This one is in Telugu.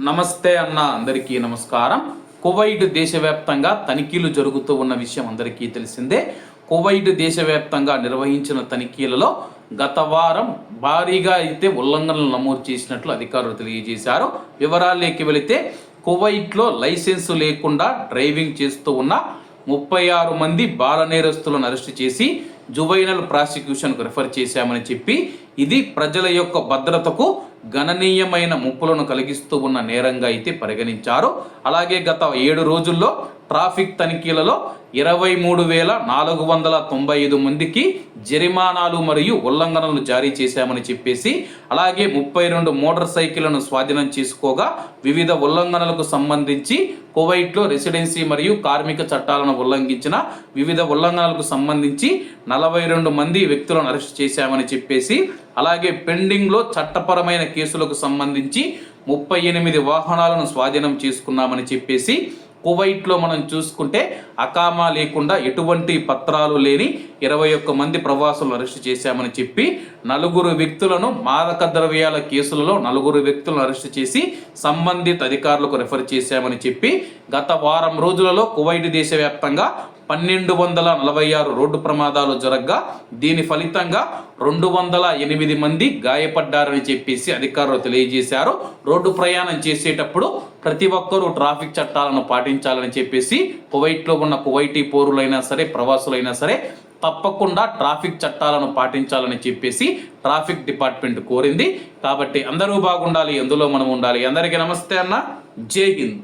నమస్తే అన్న అందరికీ నమస్కారం. కువైట్ దేశవ్యాప్తంగా తనిఖీలు జరుగుతూ ఉన్న విషయం అందరికీ తెలిసిందే. కువైట్ దేశవ్యాప్తంగా నిర్వహించిన తనిఖీలలో గత వారం భారీగా అయితే ఉల్లంఘనలు నమోదు చేసినట్లు అధికారులు తెలియజేశారు. వివరాల్లోకి వెళితే కువైట్లో లైసెన్సు లేకుండా డ్రైవింగ్ చేస్తూ ఉన్న ముప్పై ఆరు మంది బాల నేరస్తులను అరెస్టు చేసి జువైనల్ ప్రాసిక్యూషన్కు రిఫర్ చేశామని చెప్పి ఇది ప్రజల యొక్క భద్రతకు గణనీయమైన ముప్పులను కలిగిస్తూ ఉన్న నేరంగా అయితే పరిగణించారు. అలాగే గత ఏడు రోజుల్లో ట్రాఫిక్ తనిఖీలలో ఇరవై మూడు వేల నాలుగు వందల తొంభై ఐదు మందికి జరిమానాలు మరియు ఉల్లంఘనలు జారీ చేశామని చెప్పేసి అలాగే ముప్పై రెండు మోటార్ సైకిళ్ళను స్వాధీనం చేసుకోగా వివిధ ఉల్లంఘనలకు సంబంధించి కువైట్లో రెసిడెన్సీ మరియు కార్మిక చట్టాలను ఉల్లంఘించిన వివిధ ఉల్లంఘనలకు సంబంధించి నలభై రెండు మంది వ్యక్తులను అరెస్ట్ చేశామని చెప్పేసి అలాగే పెండింగ్లో చట్టపరమైన కేసులకు సంబంధించి ముప్పై ఎనిమిది వాహనాలను స్వాధీనం చేసుకున్నామని చెప్పేసి కువైట్లో మనం చూసుకుంటే అకామా లేకుండా ఎటువంటి పత్రాలు లేని ఇరవై ఒక్క మంది ప్రవాసులను అరెస్ట్ చేశామని చెప్పి నలుగురు వ్యక్తులను మాదక ద్రవ్యాల కేసులలో నలుగురు వ్యక్తులను అరెస్ట్ చేసి సంబంధిత అధికారులకు రెఫర్ చేశామని చెప్పి గత వారం రోజులలో కువైట్ దేశవ్యాప్తంగా పన్నెండు వందల నలభై ఆరు రోడ్డు ప్రమాదాలు జరగగా దీని ఫలితంగా రెండు వందల ఎనిమిది మంది గాయపడ్డారని చెప్పేసి అధికారులు తెలియజేశారు. రోడ్డు ప్రయాణం చేసేటప్పుడు ప్రతి ఒక్కరూ ట్రాఫిక్ చట్టాలను పాటించాలని చెప్పేసి కువైట్లో ఉన్న కువైటీ పౌరులైనా సరే ప్రవాసులైనా సరే తప్పకుండా ట్రాఫిక్ చట్టాలను పాటించాలని చెప్పేసి ట్రాఫిక్ డిపార్ట్మెంట్ కోరింది. కాబట్టి అందరూ బాగుండాలి ఎందులో మనం ఉండాలి. అందరికీ నమస్తే అన్న. జై హింద్.